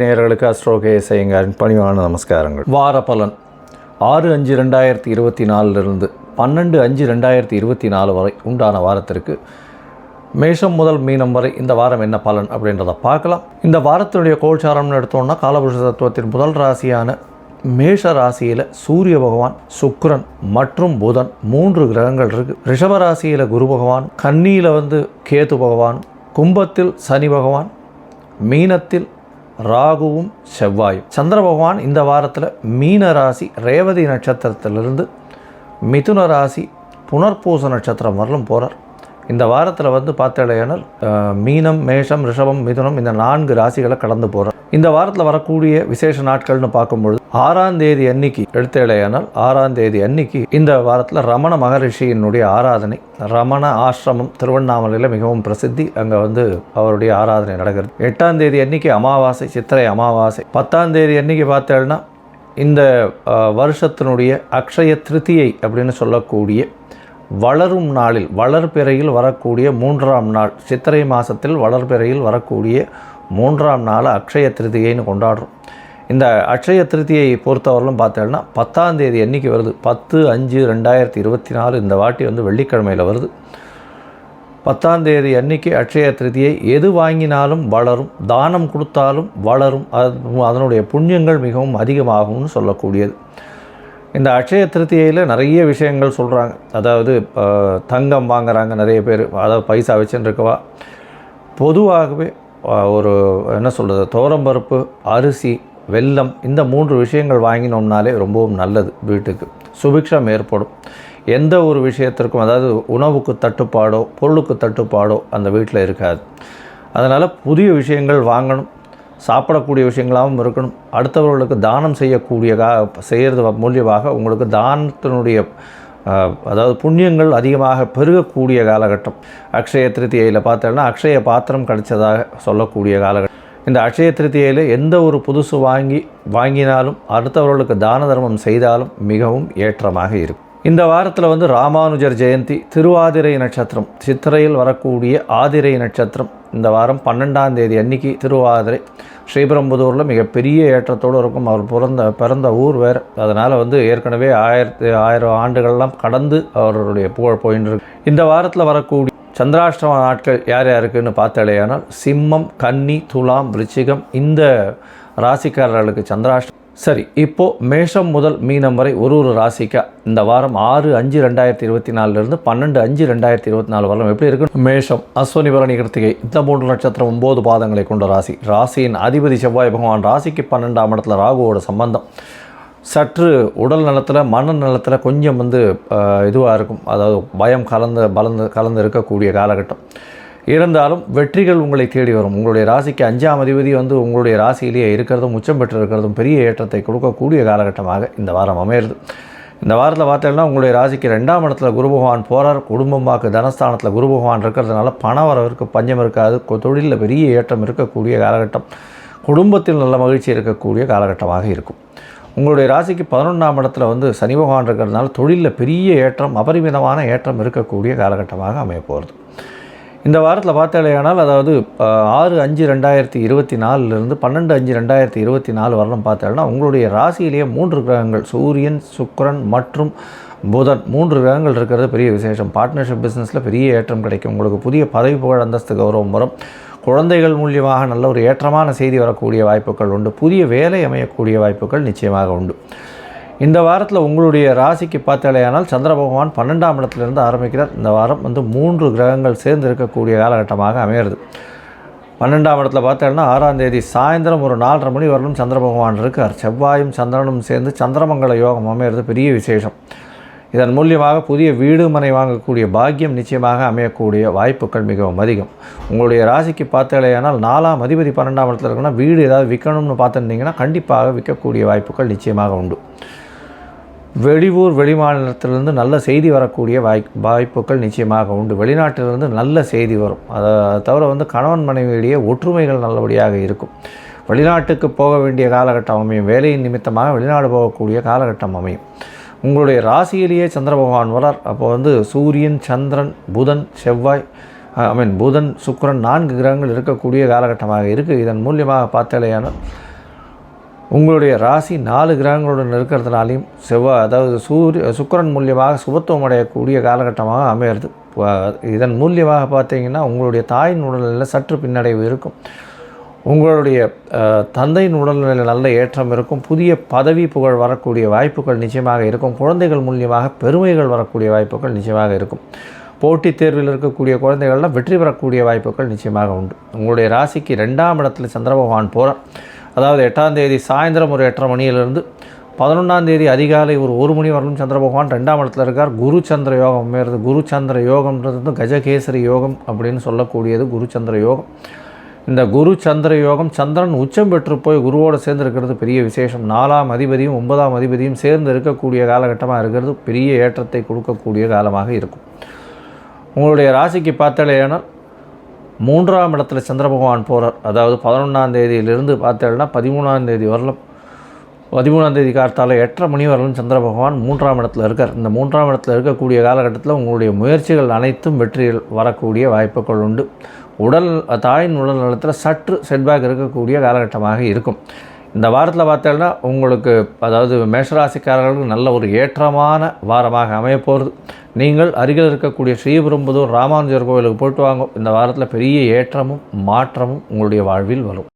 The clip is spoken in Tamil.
நேயர்களுக்கு அஸ்ட்ரோ கேஎஸ்ஐங்காரின் பணிவான நமஸ்காரங்கள். வார பலன். ஆறு அஞ்சு ரெண்டாயிரத்தி இருபத்தி நாலுலேருந்து பன்னெண்டு அஞ்சு ரெண்டாயிரத்தி இருபத்தி நாலு வரை உண்டான வாரத்திற்கு மேஷம் முதல் மீனம் வரை இந்த வாரம் என்ன பலன் அப்படின்றத பார்க்கலாம். இந்த வாரத்தினுடைய கோல்சாரம்னு எடுத்தோம்னா காலபுருஷ தத்துவத்தின் முதல் ராசியான மேஷ ராசியில் சூரிய பகவான் சுக்ரன் மற்றும் புதன் மூன்று கிரகங்கள் இருக்கு. ரிஷப ராசியில் குரு பகவான் கன்னியில் வந்து கேது பகவான் கும்பத்தில் சனி பகவான் மீனத்தில் ராகுவும் செவ்வாயும். சந்திர பகவான் இந்த வாரத்தில் மீன ராசி ரேவதி நட்சத்திரத்திலிருந்து மிதுன ராசி புனர்பூச நட்சத்திரம் வரலும் போகிறார் இந்த வாரத்தில் வந்து பார்த்தடையானால் மீனம் மேஷம் ரிஷபம் மிதுனம் இந்த நான்கு ராசிகளை கடந்து போகிறார் இந்த வாரத்தில் வரக்கூடிய விசேஷ நாட்கள்னு பார்க்கும்பொழுது ஆறாம் தேதி அன்னைக்கு எடுத்தேடையானால் ஆறாம் தேதி அன்னைக்கு இந்த வாரத்தில் ரமண மகரிஷியினுடைய ஆராதனை ரமண ஆசிரமம் திருவண்ணாமலையில் மிகவும் பிரசித்தி அங்கே வந்து அவருடைய ஆராதனை நடக்கிறது. எட்டாம் தேதி அன்னைக்கு அமாவாசை சித்திரை அமாவாசை. பத்தாம் தேதி அன்னைக்கு பார்த்தேன்னா இந்த வருஷத்தினுடைய அக்ஷய திருதியை அப்படின்னு சொல்லக்கூடிய வளரும் நாளில் வளர்பிறையில் வரக்கூடிய மூன்றாம் நாள் சித்திரை மாதத்தில் வளர்பிறையில் வரக்கூடிய மூன்றாம் நாள் அக்ஷய திருதியைன்னு கொண்டாடுறோம். இந்த அக்ஷய திருதியை பொறுத்தவரையிலும் பார்த்தோம்னா பத்தாம் தேதி என்றைக்கு வருது? பத்து அஞ்சு ரெண்டாயிரத்தி இருபத்தி நாலு இந்த வாட்டி வந்து வெள்ளிக்கிழமையில் வருது. பத்தாம் தேதி அன்னைக்கு அக்ஷய திருதியை எது வாங்கினாலும் வளரும் தானம் கொடுத்தாலும் வளரும். அது அதனுடைய புண்ணியங்கள் மிகவும் அதிகமாகும்னு சொல்லக்கூடியது. இந்த அக்ஷய திருத்தியையில் நிறைய விஷயங்கள் சொல்கிறாங்க அதாவது தங்கம் வாங்குறாங்க நிறைய பேர். அதாவது பைசா வச்சுருக்கவா பொதுவாகவே ஒரு என்ன சொல்கிறது தோரம்பருப்பு அரிசி வெல்லம் இந்த மூன்று விஷயங்கள் வாங்கினோம்னாலே ரொம்பவும் நல்லது வீட்டுக்கு. சுபிக்ஷம் ஏற்படும். எந்த ஒரு விஷயத்திற்கும் அதாவது உணவுக்கு தட்டுப்பாடோ பொருளுக்கு தட்டுப்பாடோ அந்த வீட்டில் இருக்காது. அதனால் புதிய விஷயங்கள் வாங்கணும். சாப்பிடக்கூடிய விஷயங்களாகவும் இருக்கணும். அடுத்தவர்களுக்கு தானம் செய்யக்கூடியதாக செய்கிறது மூலியமாக உங்களுக்கு தானத்தினுடைய அதாவது புண்ணியங்கள் அதிகமாக பெருகக்கூடிய காலகட்டம். அக்ஷய திருத்தியையில் பார்த்தோன்னா அக்ஷய பாத்திரம் கிடைச்சதாக சொல்லக்கூடிய காலகட்டம். இந்த அக்ஷய திருத்தியையில் எந்த ஒரு புதுசு வாங்கி வாங்கினாலும் அடுத்தவர்களுக்கு தான தர்மம் செய்தாலும் மிகவும் ஏற்றமாக இருக்கும். இந்த வாரத்தில் வந்து ராமானுஜர் ஜெயந்தி திருவாதிரை நட்சத்திரம் சித்திரையில் வரக்கூடிய ஆதிரை நட்சத்திரம். இந்த வாரம் பன்னெண்டாம் தேதி அன்னைக்கு திருவாதிரை. ஸ்ரீபெரும்புதூரில் மிகப்பெரிய ஏற்றத்தோடு இருக்கும். அவர் பிறந்த பிறந்த ஊர் வேறு. அதனால் வந்து ஏற்கனவே ஆயிரத்து ஆயிரம் ஆண்டுகள்லாம் கடந்து அவருடைய புகழ் போயின்னு இருக்கு இந்த வாரத்தில் வரக்கூடிய சந்திராஷ்டம நாட்கள் யார் யாருக்குன்னு பார்த்தாலேயானால் சிம்மம் கன்னி துலாம் விருச்சிகம் இந்த ராசிக்காரர்களுக்கு சந்திராஷ்டம் சரி இப்போது மேஷம் முதல் மீனம் வரை ஒரு ஒரு ராசிக்கா இந்த வாரம் ஆறு அஞ்சு ரெண்டாயிரத்தி இருபத்தி நாலுலேருந்து பன்னெண்டு அஞ்சு ரெண்டாயிரத்தி இருபத்தி நாலு வரலாம். எப்படி இருக்கு? மேஷம் அஸ்வனி பரணி கிருத்திகை இந்த மூன்று நட்சத்திரம் ஒம்பது பாதங்களை கொண்ட ராசி. ராசியின் அதிபதி செவ்வாய் பகவான் ராசிக்கு பன்னெண்டாம் இடத்துல ராகுவோட சம்பந்தம். சற்று உடல் நலத்தில் மன நலத்தில் கொஞ்சம் வந்து இதுவாக இருக்கும். அதாவது பயம் கலந்து பலந்து கலந்து இருக்கக்கூடிய காலகட்டம். இருந்தாலும் வெற்றிகள் உங்களை தேடி வரும். உங்களுடைய ராசிக்கு அஞ்சாம் அதிபதி வந்து உங்களுடைய ராசியிலேயே இருக்கிறதும் உச்சம் பெற்று இருக்கிறதும் பெரிய ஏற்றத்தை கொடுக்கக்கூடிய காலகட்டமாக இந்த வாரம் அமையிறது. இந்த வாரத்தில் பார்த்தீங்கன்னா உங்களுடைய ராசிக்கு ரெண்டாம் இடத்துல குரு பகவான் போகிறார் குடும்பமாக்கு தனஸ்தானத்தில் குரு பகவான் இருக்கிறதுனால பண வரவிற்கு பஞ்சம் இருக்காது. தொழிலில் பெரிய ஏற்றம் இருக்கக்கூடிய காலகட்டம். குடும்பத்தில் நல்ல மகிழ்ச்சி இருக்கக்கூடிய காலகட்டமாக இருக்கும். உங்களுடைய ராசிக்கு பதினொன்றாம் இடத்துல வந்து சனி பகவான் இருக்கிறதுனால தொழிலில் பெரிய ஏற்றம் அபரிமிதமான ஏற்றம் இருக்கக்கூடிய காலகட்டமாக அமைய போகிறது இந்த வாரத்தில் பார்த்தாலேயானால் அதாவது ஆறு அஞ்சு ரெண்டாயிரத்தி இருபத்தி நாலுலேருந்து பன்னெண்டு அஞ்சு ரெண்டாயிரத்தி இருபத்தி நாலு வரலாம் பார்த்தோன்னா உங்களுடைய ராசியிலேயே மூன்று கிரகங்கள் சூரியன் சுக்கரன் மற்றும் புதன் மூன்று கிரகங்கள் இருக்கிறது பெரிய விசேஷம். பார்ட்னர்ஷிப் பிஸ்னஸில் பெரிய ஏற்றம் கிடைக்கும். உங்களுக்கு புதிய பதவி புகழ் அந்தஸ்து கௌரவம் வரும். குழந்தைகள் மூலியமாக நல்ல ஒரு ஏற்றமான செய்தி வரக்கூடிய வாய்ப்புகள் உண்டு. புதிய வேலை அமையக்கூடிய வாய்ப்புகள் நிச்சயமாக உண்டு. இந்த வாரத்தில் உங்களுடைய ராசிக்கு பார்த்தாலேயானால் சந்திர பகவான் பன்னெண்டாம் இடத்துலேருந்து ஆரம்பிக்கிறார். இந்த வாரம் வந்து மூன்று கிரகங்கள் சேர்ந்து இருக்கக்கூடிய காலகட்டமாக அமையிறது பன்னெண்டாம் இடத்துல பார்த்தோம்னா ஆறாம் தேதி சாயந்தரம் ஒரு நாலரை மணி வரலும் சந்திர பகவான் இருக்கார். செவ்வாயும் சந்திரனும் சேர்ந்து சந்திரமங்கல யோகம் அமையிறது பெரிய விசேஷம். இதன் மூலியமாக புதிய வீடு மனை வாங்கக்கூடிய பாக்கியம் நிச்சயமாக அமையக்கூடிய வாய்ப்புகள் மிகவும் அதிகம். உங்களுடைய ராசிக்கு பார்த்தாலேயானால் நாலாம் அதிபதி பன்னெண்டாம் இடத்துல இருக்குன்னா வீடு ஏதாவது விற்கணும்னு பார்த்துருந்தீங்கன்னா கண்டிப்பாக விற்கக்கூடிய வாய்ப்புகள் நிச்சயமாக உண்டு. வெளியூர் வெளிமாநிலத்திலிருந்து நல்ல செய்தி வரக்கூடிய வாய் வாய்ப்புகள் நிச்சயமாக உண்டு. வெளிநாட்டிலிருந்து நல்ல செய்தி வரும். அதை தவிர வந்து கணவன் மனைவியிடையே ஒற்றுமைகள் நல்லபடியாக இருக்கும். வெளிநாட்டுக்கு போக வேண்டிய காலகட்டம் அமையும். வேலையின் நிமித்தமாக வெளிநாடு போகக்கூடிய காலகட்டம் அமையும். உங்களுடைய ராசியிலேயே சந்திர பகவான் வரார். அப்போ வந்து சூரியன் சந்திரன் புதன் செவ்வாய் ஐ மீன் புதன் சுக்கிரன் நான்கு கிரகங்கள் இருக்கக்கூடிய காலகட்டமாக இருக்குது இதன் மூலியமாக பார்த்தாலேயானால் உங்களுடைய ராசி நாலு கிரகங்களுடன் இருக்கிறதுனாலையும் செவ்வாய் அதாவது சூரிய சுக்கிரன் மூலியமாக சுபத்துவம் அடையக்கூடிய காலகட்டமாக அமையிறது. இதன் மூலியமாக பார்த்தீங்கன்னா உங்களுடைய தாயின் உடல்நிலையில் சற்று பின்னடைவு இருக்கும். உங்களுடைய தந்தையின் உடல்நிலையில் நல்ல ஏற்றம் இருக்கும். புதிய பதவி புகழ் வரக்கூடிய வாய்ப்புகள் நிச்சயமாக இருக்கும். குழந்தைகள் மூலியமாக பெருமைகள் வரக்கூடிய வாய்ப்புகள் நிச்சயமாக இருக்கும். போட்டித் தேர்வில் இருக்கக்கூடிய குழந்தைகள்லாம் வெற்றி பெறக்கூடிய வாய்ப்புகள் நிச்சயமாக உண்டு. உங்களுடைய ராசிக்கு ரெண்டாம் இடத்துல சந்திர பகவான் போகிறார் அதாவது எட்டாம் தேதி சாயந்தரம் ஒரு எட்டரை மணியிலிருந்து பதினொன்றாம் தேதி அதிகாலை ஒரு ஒரு மணி வரலும் சந்திர பகவான் ரெண்டாம் இடத்துல இருக்கார். குரு சந்திர யோகம் அமையிறது குரு சந்திர யோகம்ன்றது கஜகேசரி யோகம் அப்படின்னு சொல்லக்கூடியது குரு சந்திர யோகம். இந்த குரு சந்திர யோகம் சந்திரன் உச்சம் பெற்று போய் குருவோடு சேர்ந்து இருக்கிறது பெரிய விசேஷம். நாலாம் அதிபதியும் ஒன்பதாம் அதிபதியும் சேர்ந்து இருக்கக்கூடிய காலகட்டமாக இருக்கிறது. பெரிய ஏற்றத்தை கொடுக்கக்கூடிய காலமாக இருக்கும். உங்களுடைய ராசிக்கு பார்த்தாலேயானால் மூன்றாம் இடத்துல சந்திர பகவான் போகிறார் அதாவது பதினொன்றாம் தேதியிலிருந்து பார்த்தேன்னா பதிமூணாம் தேதி வரலும் பதிமூணாம் தேதி காலத்தால் எட்டரை மணி வரலும் சந்திர பகவான் மூன்றாம் இடத்துல இருக்கார். இந்த மூன்றாம் இடத்துல இருக்கக்கூடிய காலகட்டத்தில் உங்களுடைய முயற்சிகள் அனைத்தும் வெற்றிகள் வரக்கூடிய வாய்ப்புகள் உண்டு. உடல் தாயின் உடல் நலத்தில் சற்று செட்பேக் இருக்கக்கூடிய காலகட்டமாக இருக்கும். இந்த வாரத்தில் பார்த்தோம்னா உங்களுக்கு அதாவது மேஷராசிக்காரர்களுக்கு நல்ல ஒரு ஏற்றமான வாரமாக அமையப் போகிறது நீங்கள் அருகில் இருக்கக்கூடிய ஸ்ரீபெரும்புதூர் ராமானுஜர் கோவிலுக்கு போயிட்டு வாங்க. இந்த வாரத்தில் பெரிய ஏற்றமும் மாற்றமும் உங்களுடைய வாழ்வில் வரும்.